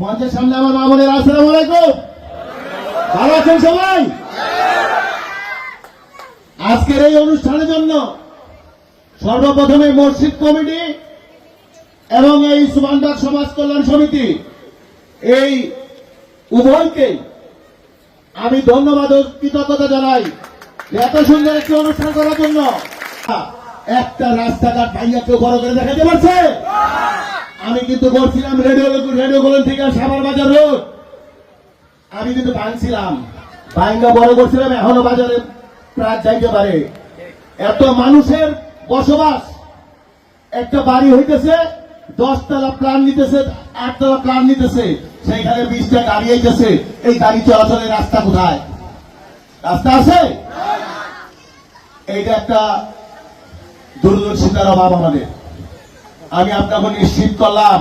মঞ্চের সামনে আমার মা বোনের আসসালামু আলাইকুম। ভালো আছেন সবাই? আজকের এই অনুষ্ঠানের জন্য সর্বপ্রথমে মসজিদ কমিটি এবং এই সুবান্দার সমাজ কল্যাণ সমিতি, এই উভয়কে আমি ধন্যবাদ ও কৃতজ্ঞতা জানাই। এত সুন্দর একটি অনুষ্ঠান করার জন্য একটা রাস্তাঘাট ভাইয়া কেউ বড় করে দেখাতে পারছে? আমি কিন্তু করছিলাম রেডিও রেডিও গোলন থেকে সাভার বাজার রোড। আমি কিন্তু ভাঙছিলাম। ভাঙ্গা বড় করছিলাম এখনও বাজারে প্রায় যাইতে পারে। এত মানুষের বসবাস। একটা বাড়ি হইতেছে দশতলা প্ল্যান নিতেছে আটতলা প্ল্যান নিতেছে সেইখানে বিশটা গাড়ি আইতেছে। এই গাড়ি চলাচলের রাস্তা কোথায়? রাস্তা আছে? এইটা একটা দূরদর্শিতার অভাব আমাদের। আমি আপনাকে নিশ্চিত করলাম,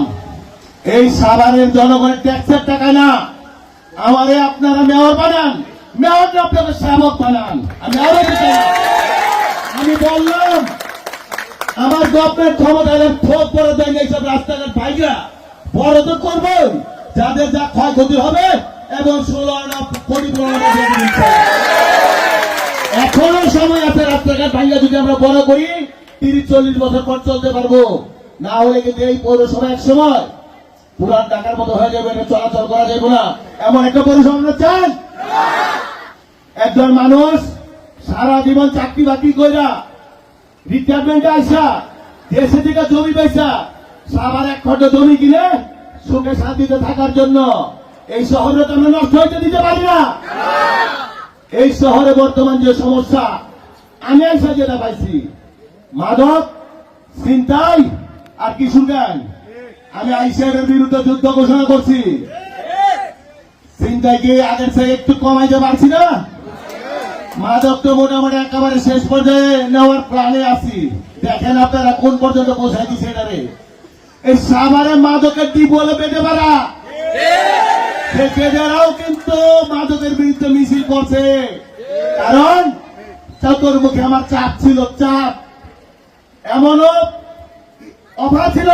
এই সাভারের জনগণের ট্যাক্সের টাকা না। আমারে আপনারা মেয়র বানান মেয়র আপনাকে সেবক বানান। আমি আমি বললাম, আমার গভর্নমেন্ট ক্ষমতা এলে ঠোক করে দেয় না এইসব রাস্তাঘাট ভাইরা বড় তো করব যাদের যা ক্ষয়ক্ষতি হবে, এবং ষোলো এখনও সময় আছে রাস্তাঘাট ভাইয়া যদি আমরা বড় করি, তিরিশ চল্লিশ বছর পর চলতে পারব। না হলে কিন্তু এই পৌরসভা এক সময় পুরান টাকার মতো হয়ে যাবে, এটা চলাচল করা যাবে না। এমন একটা পৌরসভা চাই একজন মানুষ সারা জীবন চাকরি বাকরি কইরা রিটায়ারমেন্টে আইসা, দেশে থেকে জমি পাইসা, সাবার এক খন্ড জমি কিনে সুখে শান্তিতে থাকার জন্য এই শহরে তো আমরা নষ্ট হইতে দিতে পারি না। এই শহরে বর্তমান যে সমস্যা, আমি আইসা যেটা পাইছি, মাদক চিন্তাই আর কিশোর গান আমি আইসিআর বিরুদ্ধে যুদ্ধ ঘোষণা করছি। চিন্তায় গিয়ে আগের থেকে একটু কমাইতে পারছি না? মাদক তো মোটামুটি একেবারে শেষ পর্যায়ে নেওয়ার প্ল্যানে আছি। দেখেন আপনারা কোন পর্যন্ত পৌঁছাই দিচ্ছে এটারে। এই সাভারে মাদকের দ্বীপ বলে পেতে পারা সেকেন্ডারাও কিন্তু মাদকের বিরুদ্ধে মিছিল করছে। কারণ চতুর্মুখে আমার চাপ ছিল, চাপ। এমনও অফার ছিল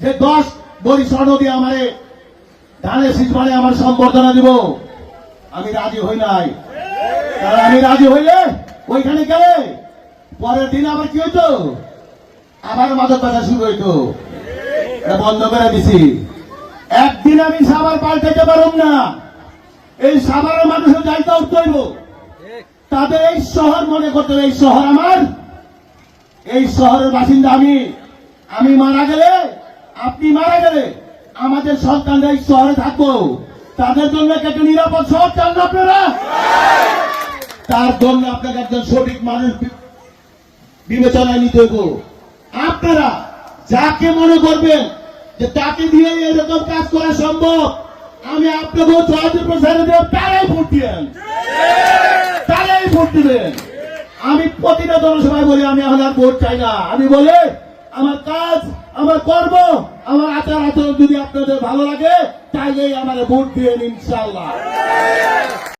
যে দশ বড়ি স্বর্ণ দিয়ে আমারে ধানের শীষ মানে আমার সম্বর্ধনা দিব। আমি রাজি হই নাই। কারণ আমি রাজি হইলে ওইখানে গেলে পরের দিন আবার কি হইতো? আবার মাদক কথা শুরু হইতো। বন্ধ করে দিছি। একদিন আমি সাবার পাল্টাতে পারব না। এই সাভারের মানুষের যাইতে উঠতে হইব। তাদের এই শহর মনে করতে এই শহর আমার। এই শহরের বাসিন্দা আমি। আমি মারা গেলে, আপনি মারা গেলে আমাদের সন্তানরা এই শহরে থাকব। তাদের জন্য একটা নিরাপদ শহর চান না আপনারা? তার জন্য আপনাকে একজন সঠিক মানুষ বিবেচনায় নিতে হইব। আপনারা যাকে মনে করবেন যে তাকে দিয়ে এরকম কাজ করা সম্ভব, আমি আপনাকে চুয়াত্তর প্রসারে দেব, তারাই ভোট দিয়েন। তারাই ভোট দিবেন। আমি প্রতিটা জনসভায় বলি, আমি এখন আর ভোট চাই না। আমি বলে আমার কাজ, আমার কর্ম, আমার আচার আচরণ যদি আপনাদের ভালো লাগে, তাইলেই আমার ভোট দিয়ে ইনশাল্লাহ